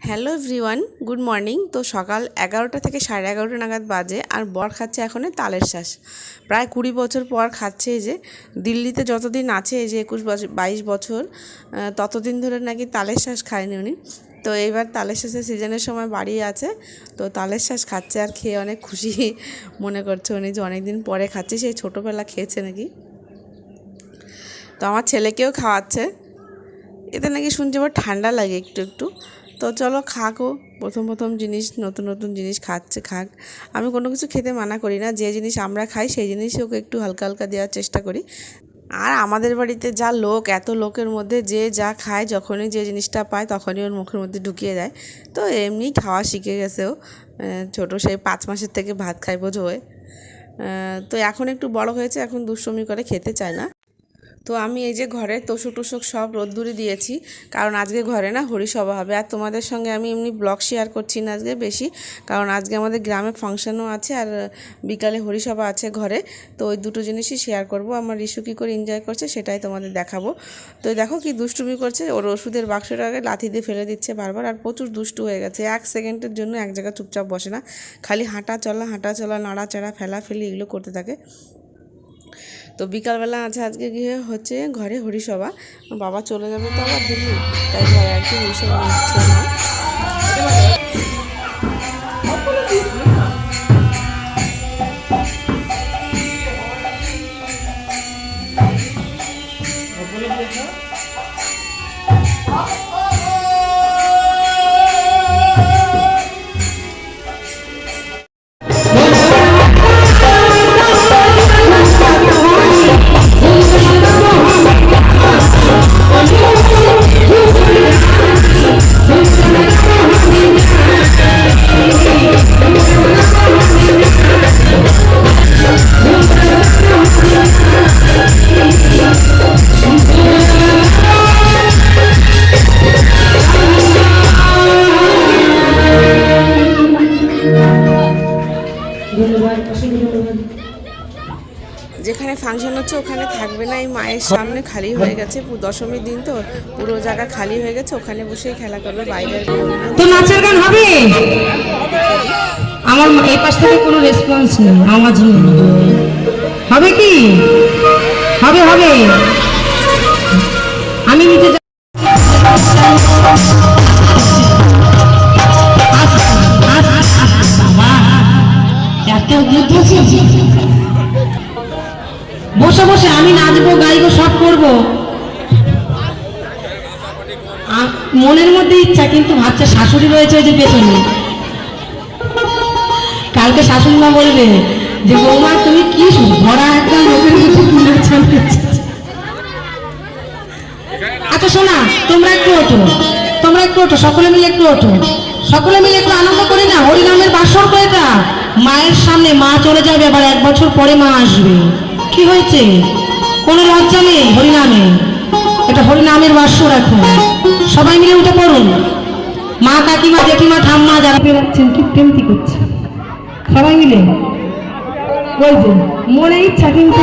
Hello everyone, good morning. তো সকাল এগারোটা থেকে সাড়ে এগারোটা নাগাদ বাজে আর বর খাচ্ছে এখন তালের শ্বাস প্রায় কুড়ি বছর পর খাচ্ছে এই যে। দিল্লিতে যতদিন আছে এই যে একুশ বছর বাইশ বছর ততদিন ধরে নাকি তালের শ্বাস খায়নি উনি। তো এইবার তালের শ্বাসের সিজনের সময় বাড়ি আছে, তো তালের শ্বাস খাচ্ছে আর খেয়ে অনেক খুশি মনে করছে উনি যে অনেক দিন পরে খাচ্ছে, সেই ছোটোবেলা খেয়েছে নাকি। তো আমার ছেলেকেও খাওয়াচ্ছে। এতে নাকি শুনছি আবার ঠান্ডা লাগে একটু একটু। তো চলো খাকো। প্রথম প্রথম জিনিস, নতুন নতুন জিনিস খাচ্ছে খাক। আমি কোনো কিছু খেতে মানা করি না। যে জিনিস আমরা খাই, সেই জিনিসই ওকে একটু হালকা হালকা দেওয়ার চেষ্টা করি। আর আমাদের বাড়িতে যা লোক, এত লোকের মধ্যে যে যা খায়, যখনই যে জিনিসটা পায়, তখনই ওর মুখের মধ্যে ঢুকিয়ে দেয়। তো এমনি খাওয়া শিখে গেছে ও। ছোটো সেই পাঁচ মাসের থেকে ভাত খায় বোঝো হয়ে তো এখন একটু বড় হয়েছে, এখন দুষ্টমি করে খেতে চায় না। তো আমি এই যে ঘরে তোষক টোষক সব রোদ্দুরে দিয়েছি, কারণ আজকে ঘরে না হরিসভা হবে। আর তোমাদের সঙ্গে আমি এমনি ব্লগ শেয়ার করছি না আজকে বেশি, কারণ আজকে আমাদের গ্রামে ফাংশনও আছে আর বিকালে হরিসভা আছে ঘরে, তো ওই দুটো জিনিসই শেয়ার করব। আমার রিশু কী করে এনজয় করছে সেটাই তোমাদের দেখাবো। তো দেখো কি দুষ্টুমি করছে, ওর ওষুধের বাক্সটাকে লাথি দিয়ে ফেলে দিচ্ছে বারবার, আর প্রচুর দুষ্টু হয়ে গেছে। এক সেকেন্ডের জন্য এক জায়গায় চুপচাপ বসে না, খালি হাঁটা চলা হাঁটা চলা, নাড়াচাড়া, ফেলাফেলি এগুলো করতে থাকে। তো বিকালবেলা আছে, আজকে গিয়ে হচ্ছে, ঘরে হরিসভা। বাবা চলে যাবে তো আবার দিল্লি, তাই ঘরে আর কি হরিসভা হচ্ছে না। যেখানে ফাংশন হচ্ছে, ওখানে থাকবে না। এই মায়ের সামনে খালি হয়ে গেছে দশমীর দিন তো। পুরো জায়গা খালি হয়ে গেছে, ওখানে বসেই খেলা করবে বাইরে। তো নাচের গান হবে? আমার এই পাশ থেকে কোনো রেসপন্স নেই, আওয়াজ নেই। হবে কি? হবে হবে। আমি নিতে বসে বসে আমি নাচবো, গাইবো, সব করব। মনের মধ্যে ইচ্ছা, কিন্তু ভাবছে শাশুড়ি রয়েছে ওই যে পেছনে। কালকে শাশুড়ি মা বলবে যে, বৌমা, তুমি কি ভরা একদম লোকের চালাচ্ছ। আচ্ছা শোনা, তোমরা একটু ওঠো। তোমরা একটু ওঠো, সকলে মিলে একটু ওঠো। সকলে মিলে একটু আনন্দ করি না হরিনামের বাসর তো এটা। মায়ের সামনে মা চলে যাবে, আবার এক বছর পরে মা আসবে। কি হয়েছে? কোনো লজ্জা নেই হরিনামে। এটা হরিনামের বাসর এখন। সবাই মিলে উঠে পড়ুন। মা কাকিমা, জেঠিমা, ঠাম্মা যারা পেরাচ্ছেন কি কেমতি করছে। সবাই মিলে। যে মনে ইচ্ছা কিন্তু